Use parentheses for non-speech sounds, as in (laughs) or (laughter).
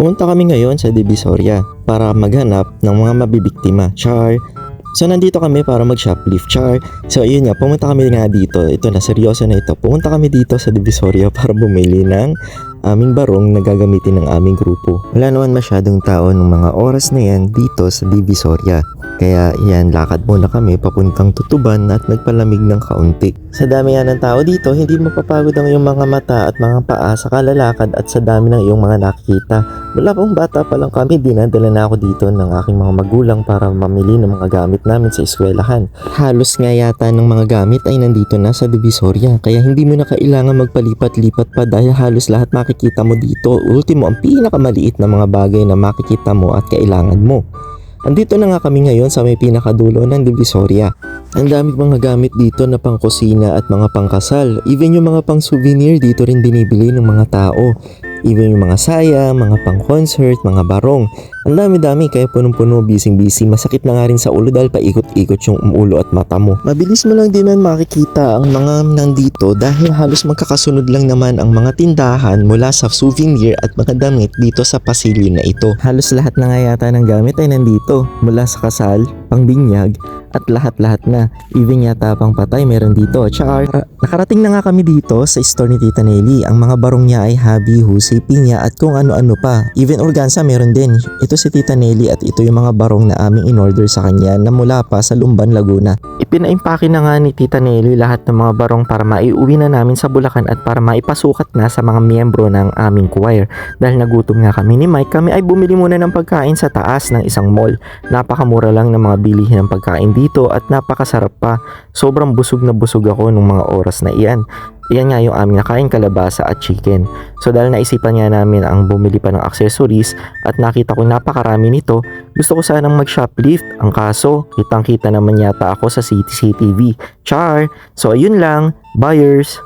Pumunta kami ngayon sa Divisoria para maghanap ng mga mabibiktima. Char. So nandito kami para mag-shoplift. Char. So ayun nga, pumunta kami nga dito. Ito na, seryoso na ito. Pumunta kami dito sa Divisoria (laughs) para bumili ng aming barong na gagamitin ng aming grupo. Wala naman masyadong tao ng mga oras na yan dito sa Divisoria. Kaya yan, lakad muna kami papuntang tutuban at nagpalamig ng kaunti. Sa dami yan ng tao dito, hindi mapapagod ang iyong mga mata at mga paa sa kalalakad at sa dami ng iyong mga nakikita. Mula pong bata pa lang kami, dinadala na ako dito ng aking mga magulang para mamili ng mga gamit namin sa eskwelahan. Halos nga yata ng mga gamit ay nandito na sa Divisoria, kaya hindi mo na kailangan magpalipat-lipat pa dahil halos lahat makikita mo dito. Ultimo, ang pinakamaliit na mga bagay na makikita mo at kailangan mo. Andito na nga kami ngayon sa may pinakadulo ng Divisoria. Ang daming mga gamit dito na pang kusina at mga pangkasal. Even yung mga pang souvenir dito rin binibili ng mga tao. Even yung mga saya, mga pang concert, mga barong. Ang dami-dami kaya punong-puno, busy-busy. Masakit na nga rin sa ulo dahil paikot-ikot yung ulo at mata mo. Mabilis mo lang din man makikita ang mga nandito dahil halos magkakasunod lang naman ang mga tindahan mula sa souvenir at mga damit dito sa pasilyo na ito. Halos lahat na nga yata ng gamit ay nandito. Mula sa kasal, pangbinyag, at lahat-lahat na. Even yata pang patay meron dito. Char, nakarating na nga kami dito sa store ni Tita Nelly. Ang mga barong niya ay habi, husi, pinya at kung ano-ano pa. Even organza meron din. Ito si Tita Nelly at ito yung mga barong na aming in-order sa kanya na mula pa sa Lumban, Laguna. Ipinaimpake na nga ni Tita Nelly lahat ng mga barong para maiuwi na namin sa Bulacan at para maipasukat na sa mga miyembro ng aming choir. Dahil nagutom nga kami ni Mike, kami ay bumili muna ng pagkain sa taas ng isang mall. Napakamura lang ng mga bilihin ng pagkain dito at napakasarap pa. Sobrang busog na busog ako nung mga oras na iyan. Iyan nga yung aming nakain kalabasa at chicken. So dahil naisipan nga namin ang bumili pa ng accessories at nakita ko napakarami nito, gusto ko sanang mag-shoplift. Ang kaso, kitang kita naman yata ako sa CCTV. Char! So ayun lang, buyers!